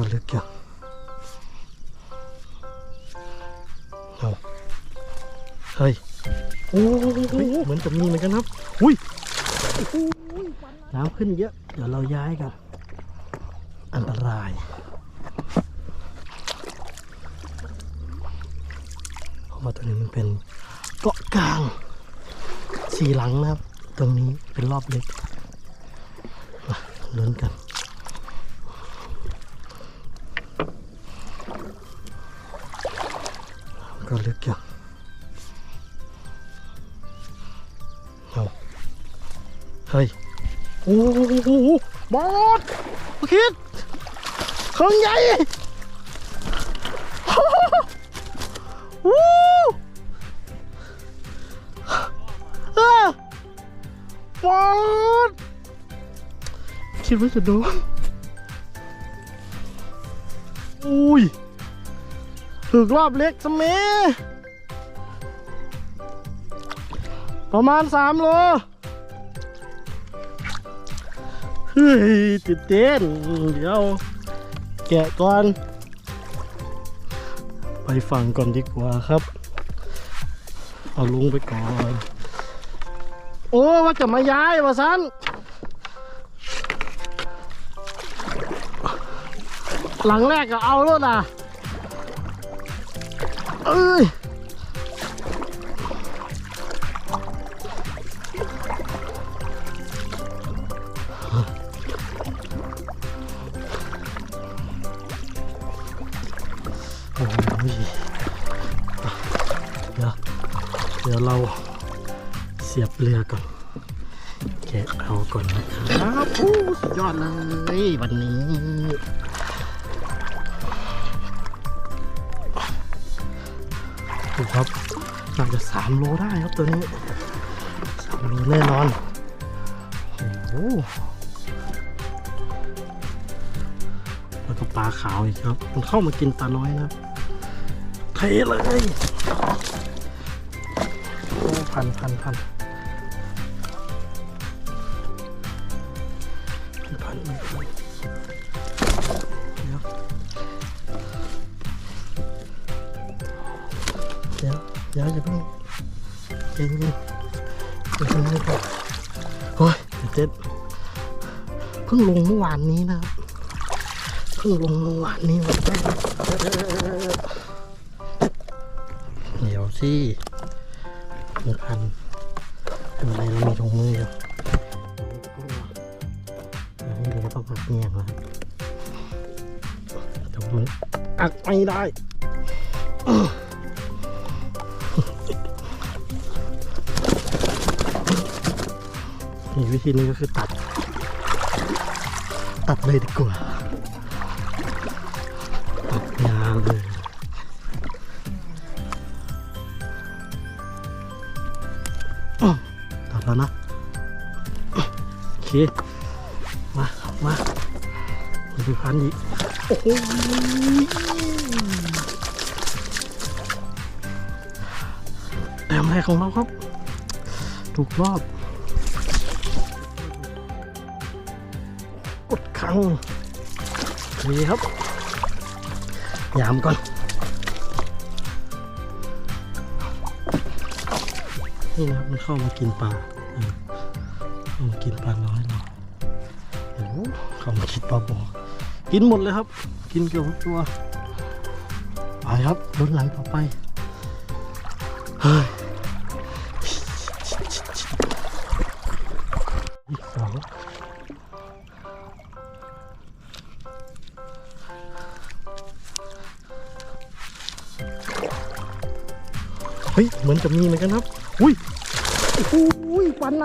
ก็ลึกอยู่เอาเฮ้ยโอ้เฮ้ยเหมือนจะมีเหมือนกันครับอุ้ยน้ำขึ้นเยอะ เดี๋ยวเราย้ายกัน อันตรายเพราะว่าตรงนี้มันเป็นเกาะกลางสี่หลังนะครับ ตรงนี้เป็นรอบเล็กมาลุ้นกัน ก็ลึกอยู่เอาเฮ้ย โอ้โหบอสมาคิดเครื่องใหญ่โอ้เออบอสคิดว่าจะโดนอุ้ย ถึกรอบเล็กสเมประมาณสามโลเฮ้ยติดเต้น เดี๋ยว แกะก่อน ไปฝั่งก่อนดีกว่าครับ เอาลุงไปก่อน โอ้ว่าจะมาย้ายว่าซันหลังแรกก็เอาแล้วนะ เอ้ยโอ้ยเดี๋ยวเดี๋ยวเราเสียบเรือก่อนแกะเอาก่อนนะครับโอ้สุดยอดเลยวันนี้ ดูครับน่าจะสามโลได้ครับตัวนี้สามโลแน่นอนโอ้โหแล้วก็ปลาขาวอีกครับ มันเข้ามากินปลาน้อยนะครับเทเลยโอ้พันพันพันพัน ดี๋ยวเดี๋ยวเดี๋ยวอย่าเพิ่งเย็นเย็นเดี๋ยวนให้ก่อนโอ้ยเจ็ดเพิ่งลงเมื่อวานนี้นะครับเพิ่งลงเมื่อวานนี้วันแรกเดี๋ยวสิมันพันทำอะไรเรามีถุงมืออยู่อันนี้เราก็ต้องหักเงียงแล้วแต่ว่ามันอักไม่ได้ อีกวิธีนึงก็คือตัด ตัดเลยดีกว่า ตัดยาวเลยตัดแล้วนะโอเค มามามาดูพันอีกโอ้โหแต้มแรกของเราครับ ถูกรอบ กดคังนี่ครับ ยามก่อน นี่นะครับมันเข้ามากินปลาเข้ามากินปลาน้อยเราโอ้เข้ามากินปลาบอกินหมดเลยครับ กินเกือบทุกตัว ไปครับลุ้นหลังต่อไป เฮ้ย ฮ้ยเหมือนจะมีเหมือนกันครับ อุ้ยอุ้ยปลาไหน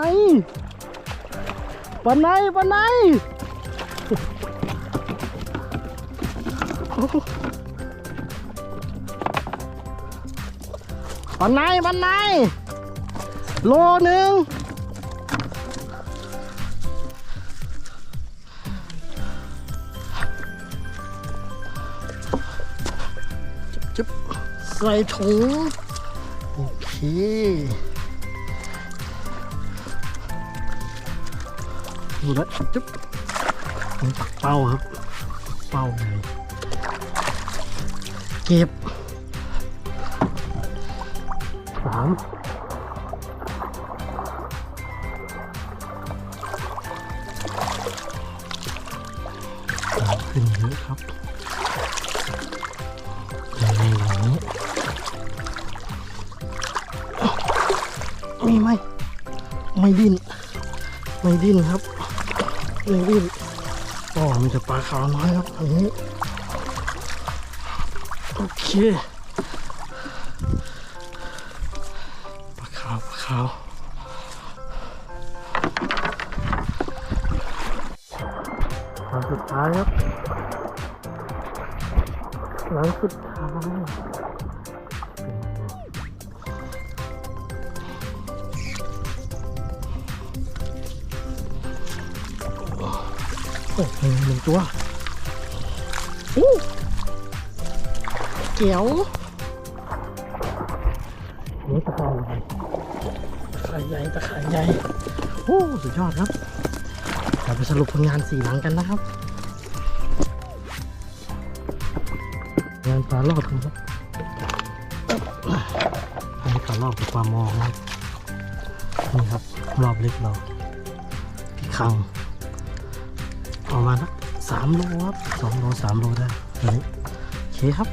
ปลาไหนปลาไหนโอ้โหปลาไหนปลาไหนโลหนึ่งจุ๊บใส่ถุง โอเคดูแล้วจุ๊บนี่ปักเป้าครับ เป้าไงเก็บสามสามขึ้นเยอะครับยังไงอย่างนี้ มีไหมไม่ดิ้นไม่ดิ้นครับไม่ดิ้นอ๋อมีแต่ปลาขาวน้อยครับอันนี้โอเคปลาขาวปลาขาวหลังสุดท้ายครับหลังสุดท้าย โอ้โหหนึ่งตัวโอ้เกี่ยวนี่ตะข่ายใหญ่ตะข่ายใหญ่ตะข่ายใหญ่โอ้สุดยอดครับเราไปสรุปผลงานสี่หลังกันนะครับ งานปลารอบกันครับอันนี้ปลารอบกับปลามองนะนี่ครับรอบเล็กเราพี่คัง ประมาณสักสามโลครับสองโลสามโลได้ตัวนี้โอเคครับ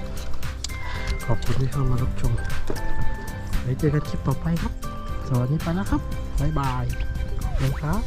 ขอบคุณที่เข้ามารับชมไว้เจอกันคลิปต่อไปครับ สวัสดีไปแล้วครับ บ๊ายบายขอบคุณครับ